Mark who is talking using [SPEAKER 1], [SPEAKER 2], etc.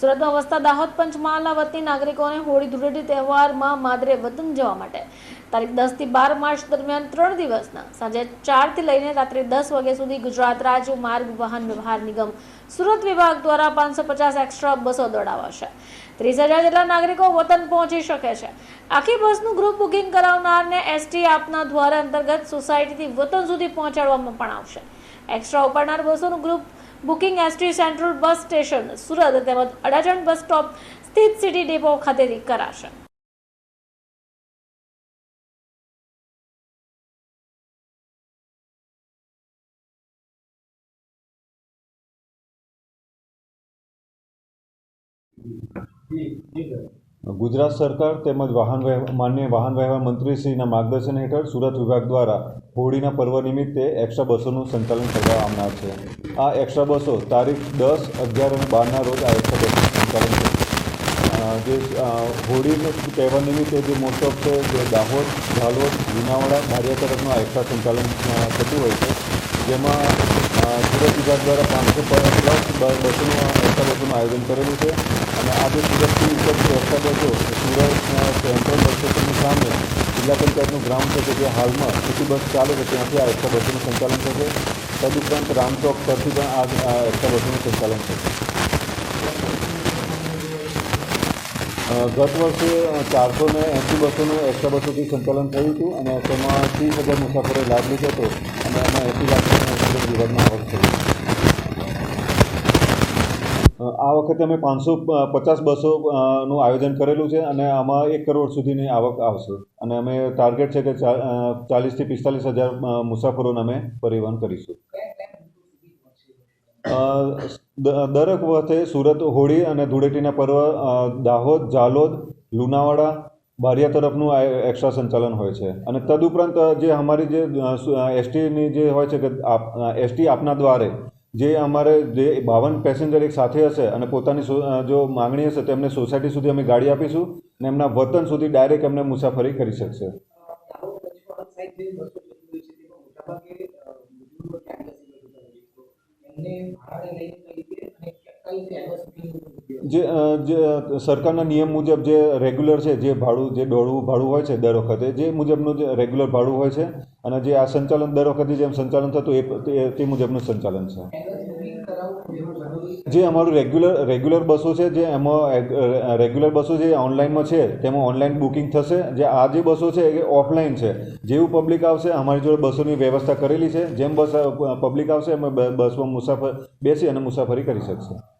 [SPEAKER 1] સુરતમાં વસતા દાહોદ પંચમહાલના વતની નાગરિકોને હોળી ધૂળેટી તહેવારમાં માદરે વતન જવા માટે. તારીખ દસથી બાર માર્ચ દરમિયાન ત્રણ દિવસના, સાંજે ચારથી લઈને રાત્રે દસ વાગ્યા સુધી ગુજરાત રાજ્ય માર્ગ વાહન વ્યવહાર નિગમ સુરત વિભાગ દ્વારા પાંચસો પચાસ એક્સ્ટ્રા બસો દોડાવાશે. ત્રીસ હજાર જેટલા નાગરિકો વતન પહોંચી શકે છે. આખી બસનું ગ્રુપ બુકિંગ કરાવનારને એસટી આપના દ્વારા અંતર્ગત સોસાયટીથી વતન સુધી પહોંચાડવામાં પણ આવશે. એક્સ્ટ્રા ઉપાડનાર બસોનું group booking ST central bus station Surat તેમજ અડાજણ બસ સ્ટોપ સ્થિત સિટી ડેપો ખાતેથી કરાશે.
[SPEAKER 2] ગુજરાત સરકાર તેમજ વાહન વ્યવહાર માન્ય વાહન વ્યવહાર મંત્રીશ્રીના માર્ગદર્શન હેઠળ સુરત વિભાગ દ્વારા હોળીના પર્વ નિમિત્તે એક્સ્ટ્રા બસોનું સંચાલન કરવામાં આવનાર છે. આ એક્સ્ટ્રા બસો તારીખ દસ, અગિયાર અને બારના રોજ આ એક્સ્ટ્રા બસનું સંચાલન છે. જે હોળીનો તહેવાર નિમિત્તે જે મોસ્ટ છે, જે દાહોદ, ઝાલોદ, લુણાવાડા ધારિયા તરફનું આ એક્સ્ટ્રા સંચાલન થતું હોય છે. જેમાં સુરત વિભાગ દ્વારા પાંચસો પ્લસ બસોનું એક્સ્ટ્રા બસોનું આયોજન કરેલું છે. અને આજે સુરતથી ઉપરથી એક્સ્ટ્રા બસો સુરત સેન્ટ્રલ બસ સ્ટેશનની સામે જિલ્લા પંચાયતનું ગ્રાઉન્ડ છે કે જે હાલમાં સિટી બસ ચાલે છે, ત્યાંથી આ એક્સ્ટ્રા બસોનું સંચાલન થશે. તદુપરાંત રામચોક પરથી પણ આ આ બસોનું સંચાલન થશે. ગત વર્ષે ચારસો ને એંસી બસોનું એક્સ્ટ્રા બસોથી સંચાલન થયું હતું અને તેમાં ત્રીસ હજાર મુસાફરોએ લાભ લીધો હતો અને એમાં એંસી લાખ વિભાગમાં આવક થઈ. આ વખતે અમે પાંચસો પચાસ બસો નું આયોજન કરેલું છે અને આમાં એક કરોડ સુધીની આવક આવશે. અને અમે ટાર્ગેટ છે કે ચા- અ, ચાલીસથી પિસ્તાલીસ હજાર મુસાફરોને અમે પરિવહન કરીશું. દરેક વખતે સુરત હોળી અને ધૂળેટીના પર્વ દાહોદ જાલોદ લુણાવાડા બારિયા તરફનું એક્સ્ટ્રા સંચાલન હોય છે. અને તદુપરાંત જે અમારી જે એસટીની જે હોય છે કે એસટી આપના દ્વારે જે અમારે જે બાવન પેસેન્જર એક સાથે હશે અને પોતાની જો માંગણી હશે તો એમને સોસાયટી સુધી અમે ગાડી આપીશું અને એમના વતન સુધી ડાયરેક્ટ એમને મુસાફરી કરી શકશે. જે અ, જે સરકારના નિયમ મુજબ જે રેગ્યુલર છે, જે ભાડું, જે દોડવું, ભાડું હોય છે દર વખતે, જે મુજબનું જે રેગ્યુલર ભાડું હોય છે અને જે આ સંચાલન દર વખતે જેમ સંચાલન થતું એ, તે- મુજબનું સંચાલન છે. જે અમારું રેગ્યુલર રેગ્યુલર બસો છે, જે એમાં રેગ્યુલર બસો જે ઓનલાઈનમાં છે, તેમાં ઓનલાઈન બુકિંગ થશે. જે આ જે બસો છે એ ઓફલાઈન છે. જેવું પબ્લિક આવશે, અમારી જોડે બસોની વ્યવસ્થા કરેલી છે. જેમ બસ પબ્લિક આવશે એમ બસમાં મુસાફર બેસી અને મુસાફરી કરી શકશે.